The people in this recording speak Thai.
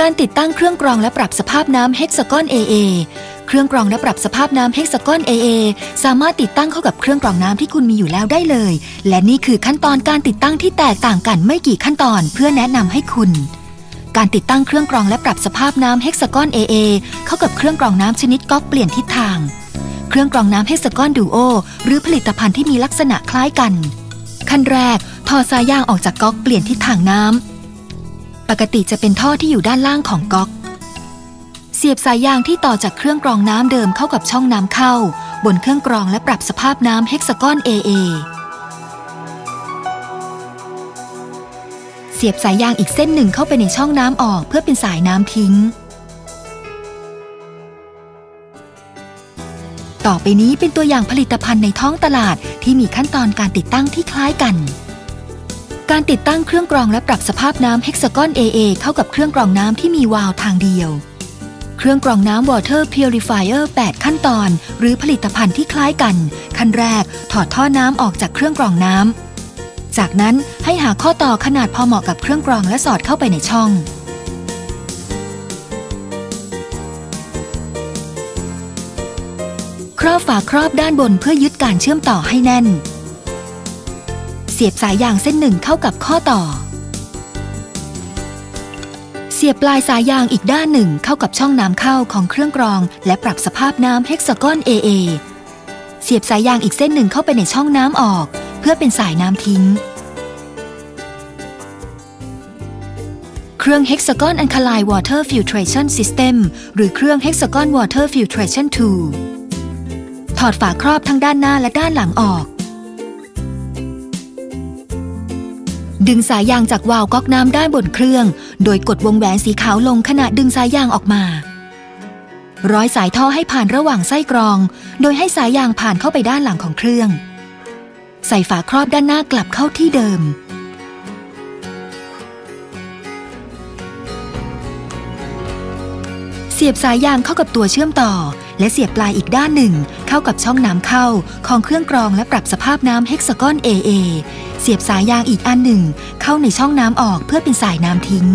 การติดตั้งเครื่องกรองและปรับสภาพน้ำเฮกซากอน AA เครื่องกรองและปรับสภาพน้ำเฮกซากอน AA สามารถติดตั้งเข้ากับเครื่องกรองน้ำที่คุณมีอยู่แล้วได้เลย และนี่คือขั้นตอนการติดตั้งที่แตกต่างกันไม่กี่ขั้นตอนเพื่อแนะนำให้คุณการติดตั้งเครื่องกรองและปรับสภาพน้ำเฮกซากอน AA เข้ากับเครื่องกรองน้ำชนิดก๊อกเปลี่ยนทิศทาง เครื่องกรองน้ำเฮกซากอนดูโอหรือผลิตภัณฑ์ที่มีลักษณะคล้ายกัน ขั้นแรก ถอดสายยางออกจากก๊อกเปลี่ยนทิศทางน้ำ ปกติจะเป็นท่อที่อยู่ด้านล่างของก๊อก เสียบสายยางที่ต่อจากเครื่องกรองน้ำเดิมเข้ากับช่องน้ำเข้า บนเครื่องกรองและปรับสภาพน้ำเฮกซากอน AA เสียบสายยางอีกเส้นหนึ่งเข้าไปในช่องน้ำออกเพื่อเป็นสายน้ำทิ้ง ต่อไปนี้เป็นตัวอย่างผลิตภัณฑ์ในท้องตลาดที่มีขั้นตอนการติดตั้งที่คล้ายกัน การติดตั้งเครื่องกรองและปรับสภาพน้ำเฮกซากอน AA เข้ากับเครื่องกรองน้ำที่มีวาล์วทางเดียว เครื่องกรองน้ำ Water Purifier 8 ขั้นตอน หรือผลิตภัณฑ์ที่คล้ายกัน ขั้นแรก ถอดท่อน้ำออกจากเครื่องกรองน้ำ จากนั้นให้หาข้อต่อขนาดพอเหมาะกับเครื่องกรองและสอดเข้าไปในช่องครอบฝาครอบด้านบนเพื่อยึดการเชื่อมต่อให้แน่น เสียบสายยางเส้นหนึ่งเข้ากับข้อต่อ เสียบปลายสายยางอีกด้านหนึ่งเข้ากับช่องน้ำเข้าของเครื่องกรอง และปรับสภาพน้ำเฮกซากอน AA เสียบสายยางอีกเส้นหนึ่งเข้าไปในช่องน้ำออก เพื่อเป็นสายน้ำทิ้ง เครื่อง Hexagon Alkaline Water Filtration System หรือเครื่อง Hexagon Water Filtration 2 ถอดฝาครอบทั้งด้านหน้าและด้านหลังออก ดึงสายยางจากวาล์วก๊อกน้ำด้านบนเครื่อง โดยกดวงแหวนสีขาวลงขณะดึงสายยางออกมา ร้อยสายท่อให้ผ่านระหว่างไส้กรอง โดยให้สายยางผ่านเข้าไปด้านหลังของเครื่อง ใส่ฝาครอบด้านหน้ากลับเข้าที่เดิม เสียบสายยางเข้ากับตัวเชื่อมต่อ และเสียบปลายอีกด้านหนึ่ง เข้ากับช่องน้ำเข้าของเครื่องกรองและปรับสภาพน้ำเฮกซากอน AA เสียบสายยางอีกอันหนึ่ง เข้าในช่องน้ำออกเพื่อเป็นสายน้ำทิ้ง